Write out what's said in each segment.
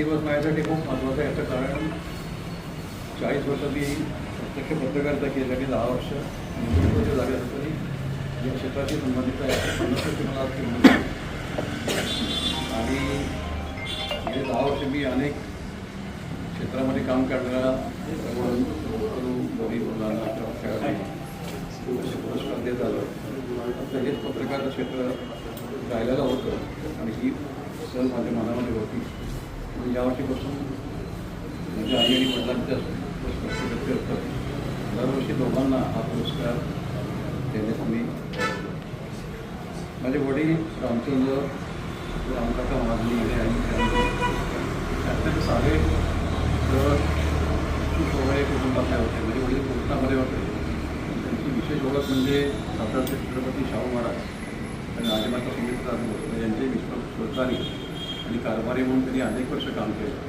दिवस माझ्यासाठी खूप महत्त्वाचा आहे. याचं कारण चाळीस वर्ष मी प्रत्यक्ष पत्रकारिता केली आणि दहा वर्ष निवडणुकीच्या जागे असतो तरी या क्षेत्राशी संबंधित आहे. मला आणि गेले दहा वर्ष मी अनेक क्षेत्रामध्ये काम करणारा पुरस्कार देत आलो आता हेच पत्रकार क्षेत्र राहिलेलं होतं आणि ही सण माझ्या मनामध्ये होती. म्हणून यावर्षीपासून माझ्या म्हणजे आई आणि वडिलांच्या पुरस्कार असतात. दरवर्षी दोघांना हा पुरस्कार देण्यात मी माझे वडील रामचंद्र रामकाका महाजनी आणि त्यांचे अत्यंत साधे सरळ कुटुंबातले होते म्हणजे वडील कोकणामध्ये होते. त्यांची विशेष ओळख म्हणजे सातारचे छत्रपती शाहू महाराज आणि राजमाता सुमित्रा यांचे विश्व सहकारी मी कारभारी म्हणून त्यांनी अनेक वर्ष काम केलं.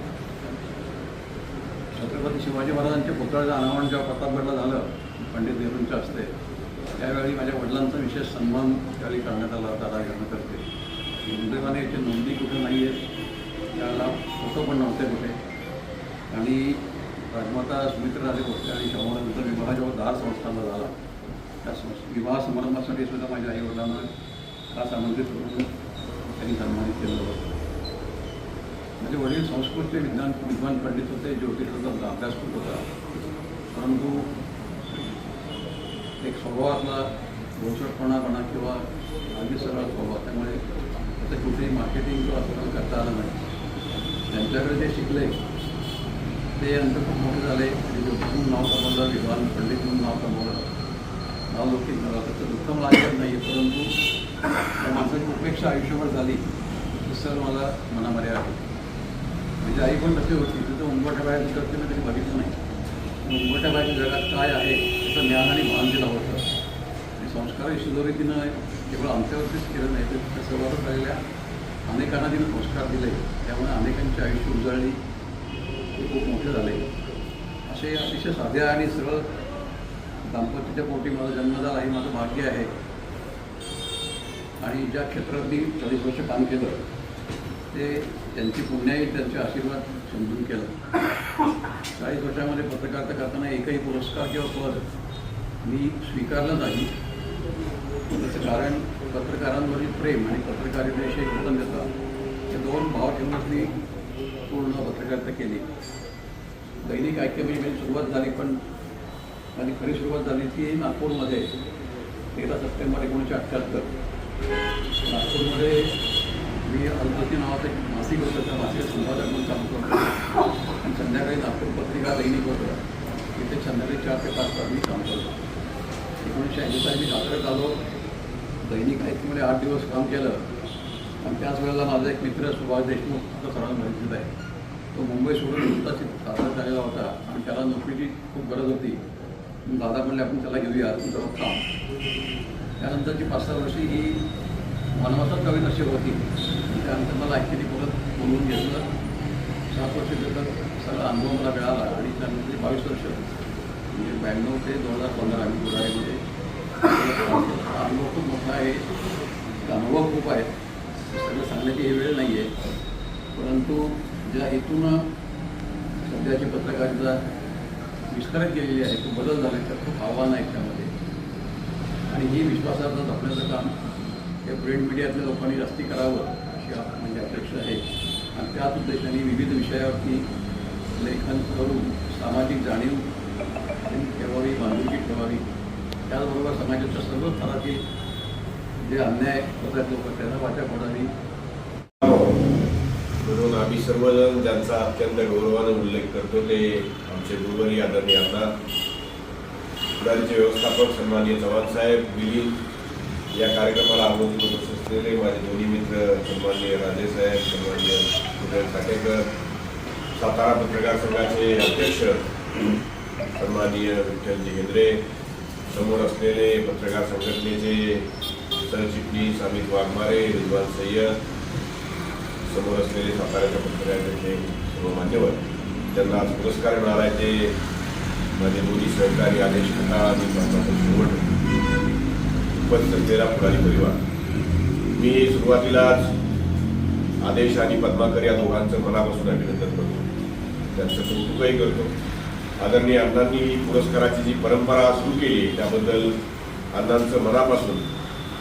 छत्रपती शिवाजी महाराजांच्या पुतळ्याचं अनावरण जेव्हा प्रतापगडला झालं पंडित नेहरूंच्या हस्ते त्यावेळी माझ्या वडिलांचा विशेष सन्मान त्यावेळी करण्यात आला होता राजघाट करते दुर्दैवाने याची नोंदी कुठे नाही आहे त्याला फोटो पण नव्हते कुठे. आणि राजमाता सुमित्राराजे होते आणि शाहू विवाह जेव्हा दहा संस्थांना झाला त्या संस विवाह समारंभासाठी सुद्धा माझ्या आई वडिलांना खास आमंत्रित करून त्यांनी सन्मानित केलं होतं. माझे वडील संस्कृतचे विज्ञान विद्वान पंडित होते ज्योतिषाचा अभ्यास खूप होता. परंतु एक स्वभावातला भोसटपणापणा किंवा अगदी सरळ स्वभाव त्यामुळे त्याचं कुठेही मार्केटिंग किंवा असं करता आलं नाही. त्यांच्याकडे जे शिकले ते नंतर खूप मोठे झाले. आणि ज्योतिष नाव कमवलं विद्वान पंडित म्हणून नाव कमवलं नाव लोकिक झालं त्याचं दुःख मला ऐकत नाही परंतु माझं उपेक्षा आयुष्यभर झाली तर सर मला मनामध्ये आहे म्हणजे आई पण तशी होती तिथं उंबरठ्या बाहेर दिसत मी तरी बघितलं नाही. उंबरठ्या जगात काय आहे त्याचं ज्ञान आणि भान दिलं होतं आणि संस्कार शिजोरी तिनं केवळ आमच्यावरतीच केलं नाही तर त्या सहभागात राहिलेल्या अनेकांना तिनं संस्कार दिले त्यामुळे अनेकांची आयुष्य उजळली ते खूप मोठे झाले असे अतिशय साध्या आणि सरळ दाम्पत्याच्या पोटी माझा जन्म झाला हे माझं भाग्य आहे. आणि ज्या क्षेत्रात मी चाळीस वर्ष काम केलं ते त्यांची पुण्याही त्यांचे आशीर्वाद समजून केलं. चाळीस वर्षामध्ये पत्रकारिता करताना एकही पुरस्कार किंवा पद मी स्वीकारलं नाही. त्याचं कारण पत्रकारांवरील प्रेम आणि पत्रकारितेविषयी कृतज्ञता हे दोन भाव ठेवूनच मी पूर्ण पत्रकारिता केली. दैनिक ऐक्यमध्ये माझी सुरुवात झाली पण माझी खरी सुरुवात झाली ती नागपूरमध्ये. तेरा सप्टेंबर एकोणीसशे अठ्ठ्याहत्तर नागपूरमध्ये मी अल्पती नावाचं एक मासिक होतं त्या मासिक संपादक म्हणून काम करतो. आणि संध्याकाळी नागपूर पत्रिका दैनिक होतं. तिथे संध्याकाळी चार ते पाच तास मी काम करतो. एकोणीसशे ऐंशी साली मी साताऱ्यात आलो. दैनिक ऐकमध्ये आठ दिवस काम केलं. आणि त्याच वेळेला माझा एक मित्र सुभाष देशमुख आता सर्वांना माहितीच आहे. तो मुंबई सोडून नुकताच सादर झालेला होता. आणि त्याला नोकरीची खूप गरज होती. दादा म्हणले आपण त्याला घेऊया तुमचं काम. त्यानंतरची पाच सहा वर्षी ही मानवाचा कवी अशी होती. त्यानंतर मला ॲक्च्युली परत बोलवून घेतलं. सात वर्ष त्याचा सगळा अनुभव मला मिळाला आणि त्यानंतर बावीस वर्ष. म्हणजे ब्याण्णव ते दोन हजार पंधरा आम्ही गुराळीमध्ये अनुभव खूप मोठा आहे. अनुभव खूप आहे. सगळं सांगण्याची ही वेळ नाही आहे. परंतु ज्या हेतून सध्याची पत्रकारिता विस्तारित केलेली आहे खूप बदल झाले तर खूप आव्हानं आहेत त्यामध्ये. आणि ही विश्वासार्हता जपण्याचं काम या प्रिंट मीडियातल्या लोकांनी जास्ती करावं. अशी म्हणजे अपेक्षा आहे. आणि त्याच उद्देशाने विविध विषयावरती लेखन करून सामाजिक जाणीव ठेवावी बांधिलकी ठेवावी त्याचबरोबर समाजाच्या सर्व स्तरातील जे अन्याय होतात लोक त्यांना वाचा पडावी. म्हणून आम्ही सर्वजण ज्यांचा अत्यंत गौरवाने उल्लेख करतो ते आमचे गुरुवरी आदरणीय आता पुढारीचे व्यवस्थापक सन्माननीय चव्हाण साहेब विलीन या कार्यक्रमाला आमंत्रित होत असलेले माझे दोन्ही मित्र सन्माननीय राजे साहेब सन्माननीय सुधीर साटेकर सातारा पत्रकार संघाचे अध्यक्ष सन्माननीय विठ्ठलजी हेंद्रे समोर असलेले पत्रकार संघटनेचे सरचिटणीस अमित वाघमारे रिजवान सय्यद समोर असलेले साताऱ्याच्या पत्रकारांचे सर्व मान्यवर त्यांना आज पुरस्कार मिळाला आहे ते माझे दोन्ही सहकारी आदेश खंडाळा आणि महत्वाचं शेवट उपस्थित असलेला पुराणी परिवार. मी सुरुवातीलाच आदेश आणि पद्माकर या दोघांचं मनापासून अभिनंदन करतो. त्यांचं कौतुकही करतो. आदरणीय अण्णांनी पुरस्काराची जी परंपरा सुरू केली त्याबद्दल अण्णांचं मनापासून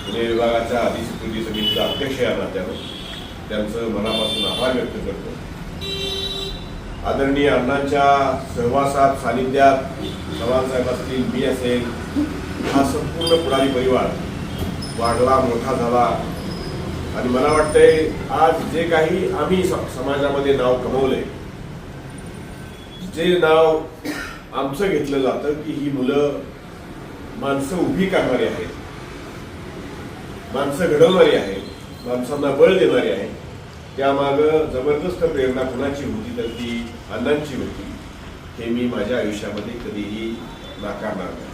पुणे विभागाच्या अधिस्वीकृती समितीचा अध्यक्ष या नात्यानं त्यांचं मनापासून आभार व्यक्त करतो. आदरणीय अण्णांच्या सहवासात सानिध्यात चव्हाणसाहेब असतील मी असेल हा संपूर्ण पुढारी परिवार वाढला मोठा झाला. आणि मला वाटतंय आज जे काही आम्ही स- समाजामध्ये नाव कमवलंय जे नाव आमचं घेतलं जातं की ही मुलं माणसं उभी करणारी आहेत माणसं घडवणारी आहेत माणसांना बळ देणारी आहे त्यामागं जबरदस्त प्रेरणा कुणाची होती तर ती अण्णांची होती हे मी माझ्या आयुष्यामध्ये कधीही नाकारणार नाही.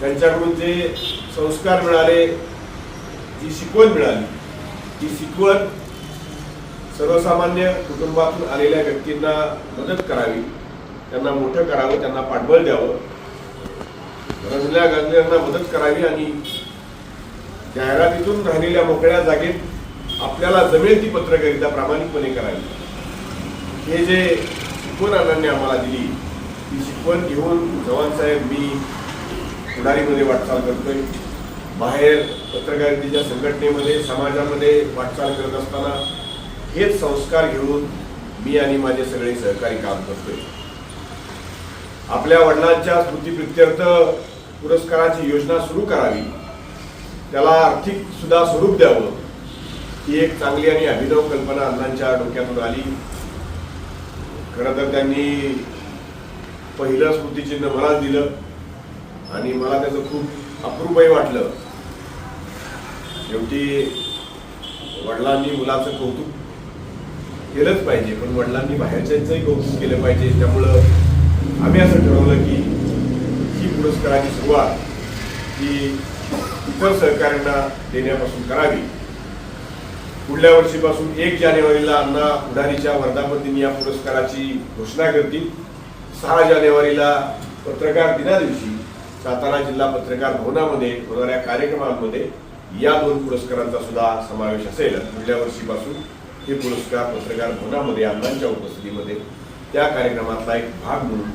त्यांच्याकडून जे संस्कार मिळाले जी शिकवण मिळाली. ती शिकवण सर्वसामान्य कुटुंबातून आलेल्या व्यक्तींना मदत करावी त्यांना मोठं करावं त्यांना पाठबळ द्यावं. रजल्या गांजल्यांना मदत करावी आणि जाहिरातीतून राहिलेल्या मोकळ्या जागेत आपल्याला जमेल ती पत्रकारिता प्रामाणिकपणे करावी. हे जे शिकवण अण्णांनी आम्हाला दिली ती शिकवण घेऊन जवानसाहेब मी पुढारीमध्ये वाटचाल करतोय. बाहेर पत्रकारितेच्या संघटनेमध्ये समाजामध्ये वाटचाल करत असताना हेच संस्कार घेऊन मी आणि माझे सगळे सहकारी काम करतोय. आपल्या वडिलांच्या स्मृतीप्रित्यर्थ पुरस्काराची योजना सुरू करावी त्याला आर्थिक सुद्धा स्वरूप द्यावं ही एक चांगली आणि अभिनव कल्पना अण्णांच्या डोक्यातून आली. खरं तर त्यांनी पहिलं स्मृतिचिन्ह मला दिलं आणि मला त्याचं खूप अप्रूपही वाटलं. शेवटी वडिलांनी मुलाचं कौतुक केलंच पाहिजे पण वडिलांनी बाहेरच्यांचंही कौतुक केलं पाहिजे. त्यामुळं आम्ही असं ठरवलं की ही पुरस्काराची सुरुवात ही इतर सहकाऱ्यांना देण्यापासून करावी. पुढल्या वर्षीपासून एक जानेवारीला अण्णा पुढारीच्या वर्धापतींनी या पुरस्काराची घोषणा करतील. सहा जानेवारीला पत्रकार दिना दिवशी सातारा जिल्हा पत्रकार भवनामध्ये होणाऱ्या कार्यक्रमांमध्ये या दोन पुरस्कारांचा सुद्धा समावेश असेल. पुढल्या वर्षीपासून हे पुरस्कार पत्रकार भवनामध्ये अण्णांच्या उपस्थितीमध्ये त्या कार्यक्रमातला एक भाग म्हणून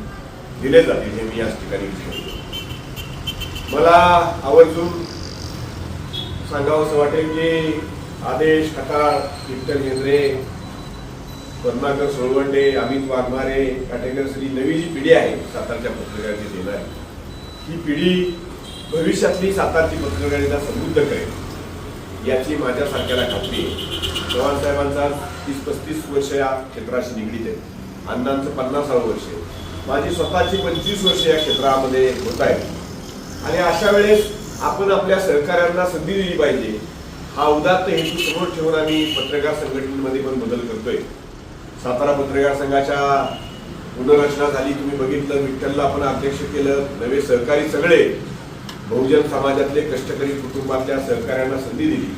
दिले जातील हे मी याच ठिकाणी सांगतो मला आवर्जून सांगावंसं वाटेल की आदेश खताळ कीर्तन हेंद्रे पद्माकर सोळवंडे अमित वाघमारे काटेकरसरी नवी जी पिढी आहे सातारच्या पत्रकारितेत देणार. ही पिढी भविष्यातली सातारची पत्रकारिता समृद्ध करेल याची माझ्यासारख्याला खात्री आहे. चव्हाण साहेबांचा तीस पस्तीस वर्ष या क्षेत्राशी निगडीत आहे. अण्णांचं पन्नासावं वर्ष आहे. माझी स्वतःची पंचवीस वर्ष या क्षेत्रामध्ये होत आहे आणि अशा वेळेस आपण आपल्या सहकाऱ्यांना संधी दिली पाहिजे. हा उदात्त हेतू समोर ठेवून आम्ही पत्रकार संघटनेमध्ये पण बदल करतोय. सातारा पत्रकार संघाच्या पुनर्रचना झाली तुम्ही बघितलं विठ्ठलला आपण अध्यक्ष केलं नवे सहकारी सगळे बहुजन समाजातले कष्टकरी कुटुंबातल्या सहकाऱ्यांना संधी दिली.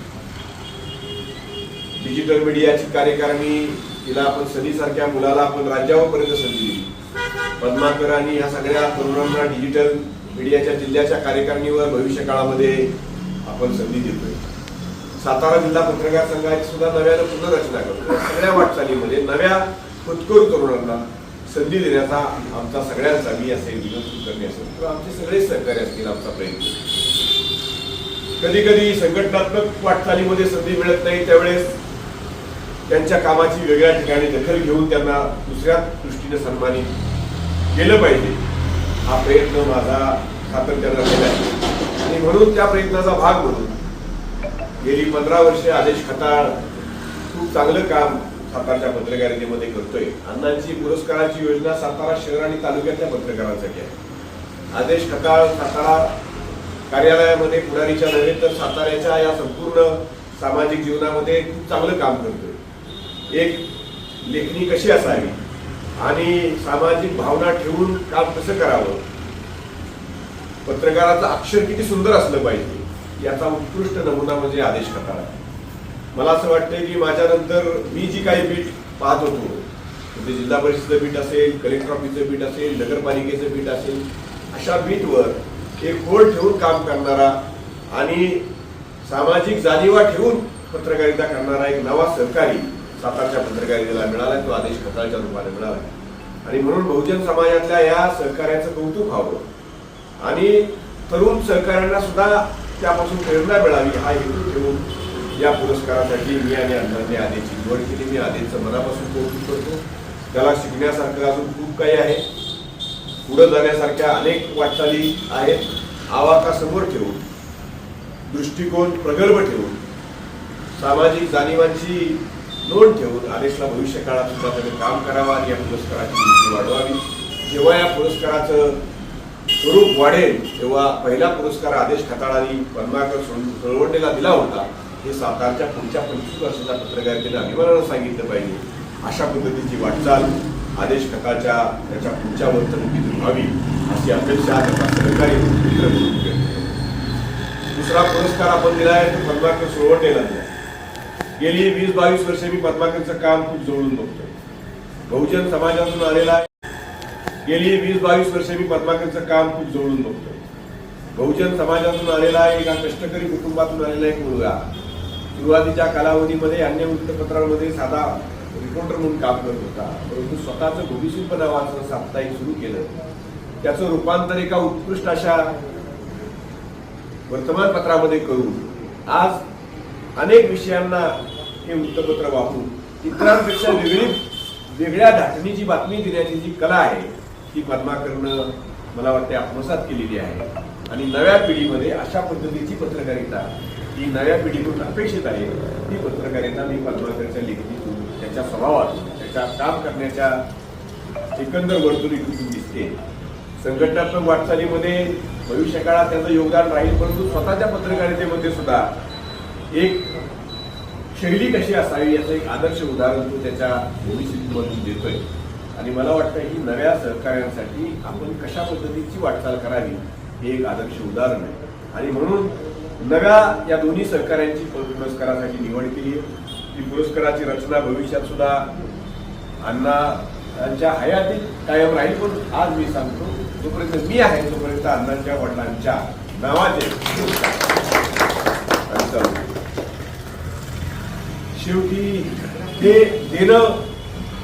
डिजिटल मीडियाची कार्यकारिणी तिला आपण सनीसारख्या मुलाला आपण राज्यावरपर्यंत संधी दिली. पद्माकरांनी ह्या सगळ्या तरुणांना डिजिटल मीडियाच्या जिल्ह्याच्या कार्यकारिणीवर भविष्य काळामध्ये आपण संधी देतोय. सातारा जिल्हा पत्रकार संघाची सुद्धा नव्यानं पुनर्रचना करतो सगळ्या वाटचालीमध्ये नव्या खुदकरू तरुणांना संधी देण्याचा आमचा सगळ्यांचा मी असेल विनंती करणे असेल किंवा आमचे सगळे सहकारी असतील आमचा प्रयत्न कधी कधी संघटनात्मक वाटचालीमध्ये संधी मिळत नाही त्यावेळेस त्यांच्या कामाची वेगळ्या ठिकाणी दखल घेऊन त्यांना दुसऱ्या दृष्टीने सन्मानित केलं पाहिजे. हा प्रयत्न माझा सातत्यानं केला आहे. आणि म्हणून त्या प्रयत्नाचा भाग म्हणून गेली पंधरा वर्षे आदेश खताळ खूप चांगलं काम सातारच्या पत्रकारितेमध्ये करतोय. अण्णांची पुरस्काराची योजना सातारा शहर आणि तालुक्यातल्या पत्रकारांसाठी आहे. आदेश खताळ सातारा कार्यालयामध्ये पुढारीच्या नव्हे तर साताऱ्याच्या या संपूर्ण सामाजिक जीवनामध्ये खूप चांगलं काम करतोय. एक लेखणी कशी असावी आणि सामाजिक भावना ठेवून काम कसं करावं? पत्रकाराचं अक्षर किती सुंदर असलं पाहिजे याचा उत्कृष्ट नमुना म्हणजे आदेश खताळ. आहे मला असं वाटतंय की माझ्यानंतर मी जी काही बीट पाहत होतो म्हणजे जिल्हा परिषदेचं बीट असेल कलेक्टर ऑफिसचं बीट असेल नगरपालिकेचं बीट असेल अशा बीटवर एक होळ ठेवून काम करणारा आणि सामाजिक जाणीवा ठेवून पत्रकारिता करणारा एक नवा सहकारी सातारच्या पत्रकारितेला मिळाला तो आदेश खताळच्या रूपाने मिळाला. आणि म्हणून बहुजन समाजातल्या या सहकार्याचं कौतुक व्हावं. आणि तरुण सहकाऱ्यांना सुद्धा त्यापासून प्रेरणा मिळावी हा हेतू ठेवून या पुरस्कारासाठी मी आणि अण्णांनी आदेशची निवड केली मी आदेशचं मनापासून कौतुक करतो. त्याला शिकण्यासारखं अजून खूप काही आहे. पुढे जाण्यासारख्या अनेक वाटचाली आहेत. आवाका समोर ठेवून दृष्टिकोन प्रगल्भ ठेवून सामाजिक जाणीवांची नोंद ठेवून आदेशला भविष्य काळात सुद्धा त्याने काम करावं आणि या पुरस्काराची उंची वाढवावी. जेव्हा या पुरस्काराचं स्वरूप वाढेल तेव्हा पहिला पुरस्कार आदेश खताळांनी पद्माकर सोळवंडेला दिला होता. हे सातारच्या पुढच्या पंचवीस वर्षाच्या पत्रकारितेने अभिमानानं सांगितलं पाहिजे. अशा पद्धतीची वाटचाल आदेश खताच्या त्याच्या पुढच्या वर्तणुकीतून व्हावी अशी अपेक्षा त्याचा सहकारी मित्र म्हणून व्यक्त दुसरा पुरस्कार आपण दिला आहे तो पद्माकर सोळवंडेला दिला गेली वीस बावीस वर्षे मी पद्माकरचं काम खूप जवळून बघतोय. बहुजन समाजातून आलेला आहे. गेली वीस बावीस वर्षे मी पद्माकरचं काम खूप जवळून बघतोय. बहुजन समाजातून आलेला आहे एका कष्टकरी कुटुंबातून आलेला एक मुलगा. सुरुवातीच्या कालावधीमध्ये अन्य वृत्तपत्रांमध्ये साधा रिपोर्टर म्हणून काम करत होता. परंतु स्वतःचं भूमिशिल्प नावाचं साप्ताहिक सुरू केलं. त्याचं रूपांतर एका उत्कृष्ट अशा वर्तमानपत्रामध्ये करून आज अनेक विषयांना हे वृत्तपत्र वापरून इतरांपेक्षा वेगळी वेगळ्या धाटणीची बातमी देण्याची जी कला आहे ती पद्माकरनं मला वाटते आत्मसात केलेली आहे. आणि नव्या पिढीमध्ये अशा पद्धतीची पत्रकारिता ही नव्या पिढीकडून अपेक्षित आहे ती पत्रकारिता मी पद्माकरच्या लेखणीतून त्याच्या स्वभावातून त्याच्या काम करण्याच्या एकंदर वर्तणुकीतून दिसते. संघटनात्मक वाटचालीमध्ये भविष्यकाळात त्याचं योगदान राहील परंतु स्वतःच्या पत्रकारितेमध्ये सुद्धा एक शैली कशी असावी याचं एक आदर्श उदाहरण तो त्याच्या भूमिस्थितीमधून देतोय. आणि मला वाटतं ही नव्या सहकार्यांसाठी आपण कशा पद्धतीची वाटचाल करावी हे एक आदर्श उदाहरण आहे. आणि म्हणून नव्या या दोन्ही सहकार्यांची पुरस्कारासाठी निवड केली ती पुरस्काराची रचना भविष्यात सुद्धा अण्णा हयातीत कायम राहील पण आज मी सांगतो जोपर्यंत मी आहे तोपर्यंत अण्णांच्या वडिलांच्या नावाचे शेवटी हे देणं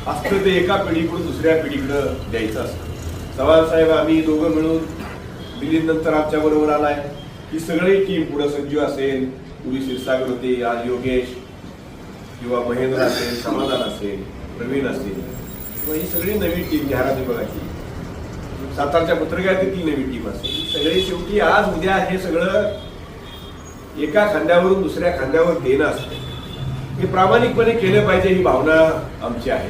असतं ते एका पिढीकडून दुसऱ्या पिढीकडं द्यायचं असतं. चव्हाण साहेब आम्ही दोघं मिळून दिल्लीत नंतर आमच्या बरोबर आलाय. ही सगळी टीम पुढे संजू असेल पुरी क्षीरसागर होते आज योगेश किंवा महेंद्र असेल समाधान असेल प्रवीण असेल. किंवा ही सगळी नवी टीम जाहिरात विभागाची सातारच्या पत्रकारितेतील नवी टीम असेल. ही सगळी शेवटी आज उद्या हे सगळं एका खांद्यावरून दुसऱ्या खांद्यावर देणं असतं. हे प्रामाणिकपणे केलं पाहिजे ही भावना आमची आहे.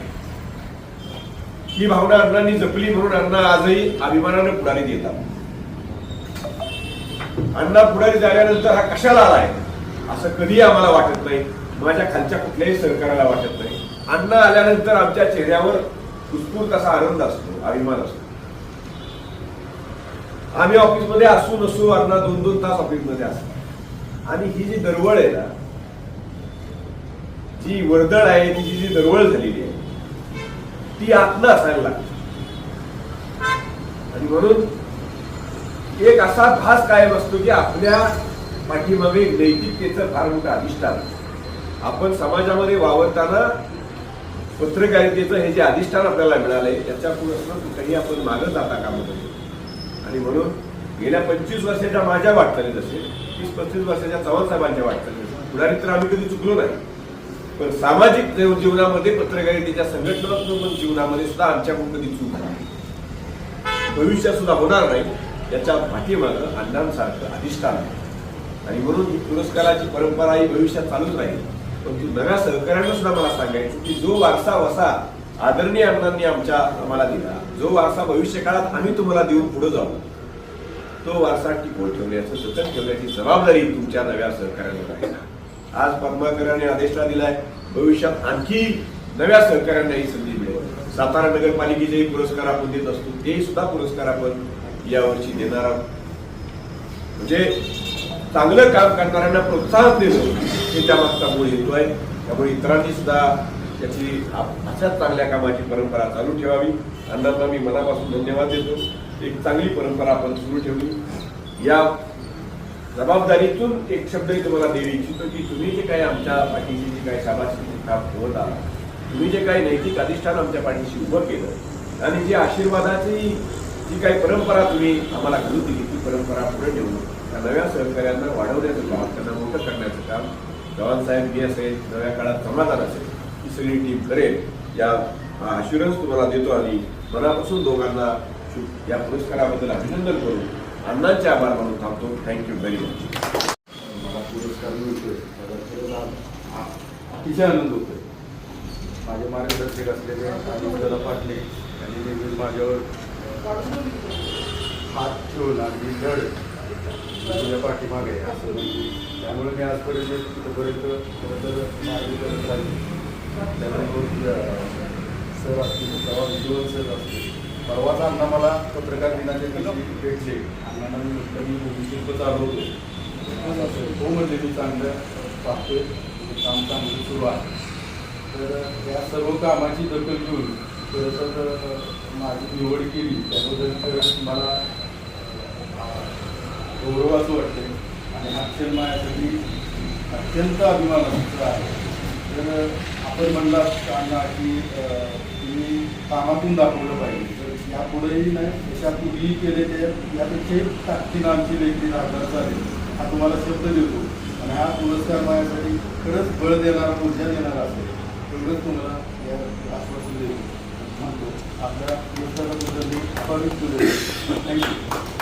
ही भावना अण्णांनी जपली म्हणून अण्णा आजही अभिमानानं पुढारी देतात. अण्णा पुढारी झाल्यानंतर हा कशाला आलाय? असं कधीही आम्हाला वाटत नाही. माझ्या खालच्या कुठल्याही सहकाराला वाटत नाही. अण्णा आल्यानंतर आमच्या चेहऱ्यावर उत्स्फूर्त असा आनंद असतो अभिमान असतो. आम्ही ऑफिसमध्ये असू नसू अण्णा दोन दोन तास ऑफिसमध्ये असतो आणि ही जी दरवळ आहे ना जी वर्दळ आहे ती जी दरवळ झालेली आहे ती आतनं असायला लागते. आणि म्हणून एक असा भास कायम असतो की आपल्या पाठीमागे नैतिकतेचं फार मोठं अधिष्ठान आपण समाजामध्ये वावरताना पत्रकारितेचं हे जे अधिष्ठान आपल्याला मिळालंय त्याच्या पुढे कुठेही आपण मागं जाता कामा नये. आणि म्हणून गेल्या पंचवीस वर्षाच्या माझ्या वाटचालीत असेल तीस पस्तीस वर्षाच्या चव्हाण साहेबांच्या वाटचालीत असेल पुढारी तर आम्ही कधी चुकलो नाही. पण सामाजिक जीवनामध्ये पत्रकारितेच्या संघटनात्मक जीवनामध्ये सुद्धा आमच्याकडून कधी चूक नाही. भविष्यात सुद्धा होणार नाही. याच्या पाठीमागं अण्णांसारखं अधिष्ठान आहे. आणि म्हणून ही पुरस्काराची परंपरा ही भविष्यात चालूच राहील. पण ती नव्या सहकार्यांना सुद्धा मला सांगायचं की जो वारसा वसा आदरणीय अण्णांनी आमच्या आम्हाला दिला जो वारसा भविष्य काळात आम्ही तुम्हाला देऊन पुढे जाऊ तो वारसा टिकून ठेवण्याचं जतन ठेवण्याची जबाबदारी तुमच्या नव्या सहकार्यांवर आहे आज पद्माकरांनी आदेशला दिलाय भविष्यात आणखी नव्या सहकार्यांना ही संधी मिळेल. सातारा नगरपालिकेचेही पुरस्कार आपण देत असतो तेही सुद्धा पुरस्कार आपण यावर्षी देणार आहोत म्हणजे चांगलं काम करणाऱ्यांना प्रोत्साहन देणं हे त्यामागचा मूळ हेतू आहे. त्यामुळे इतरांनी सुद्धा त्याची अशाच चांगल्या कामाची परंपरा चालू ठेवावी. अण्णांना मी मनापासून धन्यवाद देतो. एक चांगली परंपरा आपण सुरू ठेवली. या जबाबदारीतून एक शब्दही तुम्हाला देऊ इच्छितो की तुम्ही जे काही आमच्या पाठीशी जी काही शाबाशी काम ठेवत आहात तुम्ही जे काही नैतिक अधिष्ठान आमच्या पाठीशी उभं केलं आणि जी आशीर्वादाची जी काही परंपरा तुम्ही आम्हाला घडू दिली ती परंपरा पुढे ठेवून त्या नव्या सहकार्यांना वाढवण्याचं काम त्यांना मोठं करण्याचं काम जवान साहेब मी असेल नव्या काळात समाधान असेल ही सगळी टीम करेल. या अश्युरन्स तुम्हाला देतो आणि मनापासून दोघांना या पुरस्काराबद्दल अभिनंदन करून अण्णांचे आभार मानून थांबतो. थँक्यू व्हेरी मच मला पुरस्कार मिळतोय. अतिशय आनंद होतोय. माझे मार्गदर्शक असलेले आणि पाटले यांनी नेहमी माझ्यावर हात ठेवून अगदी धड. तुझ्या पाठीमागे असं त्यामुळे मी आजपर्यंत तिथपर्यंत खरं तर करत राहील. त्यामुळे सर असतील तेव्हा सर असतील. परवाच अण्णा मला पत्रकार दिनाच्या दिवशी भेटले. अण्णांना मी म्हटलं मी भूमिशिल्प चालवतो हो म्हणजे मी चांगलं पाहतोय. म्हणजे काम चांगलं सुरू आहे. तर या सर्व कामाची दखल घेऊन खरं तर माझी निवड केली त्याबद्दल खरंच मला गौरवाचं वाटते आणि हा क्षण माझ्यासाठी अत्यंत अभिमानाचा आहे. तर आपण म्हणला त्यांना की तुम्ही कामातून दाखवलं पाहिजे. तर यापुढेही नाही त्याच्यापूर्वीही केले ते यापेक्षाही ताकदीनं आमची लेखी राहणार चालेल हा तुम्हाला शब्द देतो. आणि हा पुरस्कार माझ्यासाठी खरंच बळ देणारा ऊर्जा देणारा असेल. एवढंच तुम्हाला या आश्वासन देतो म्हणतो आपल्या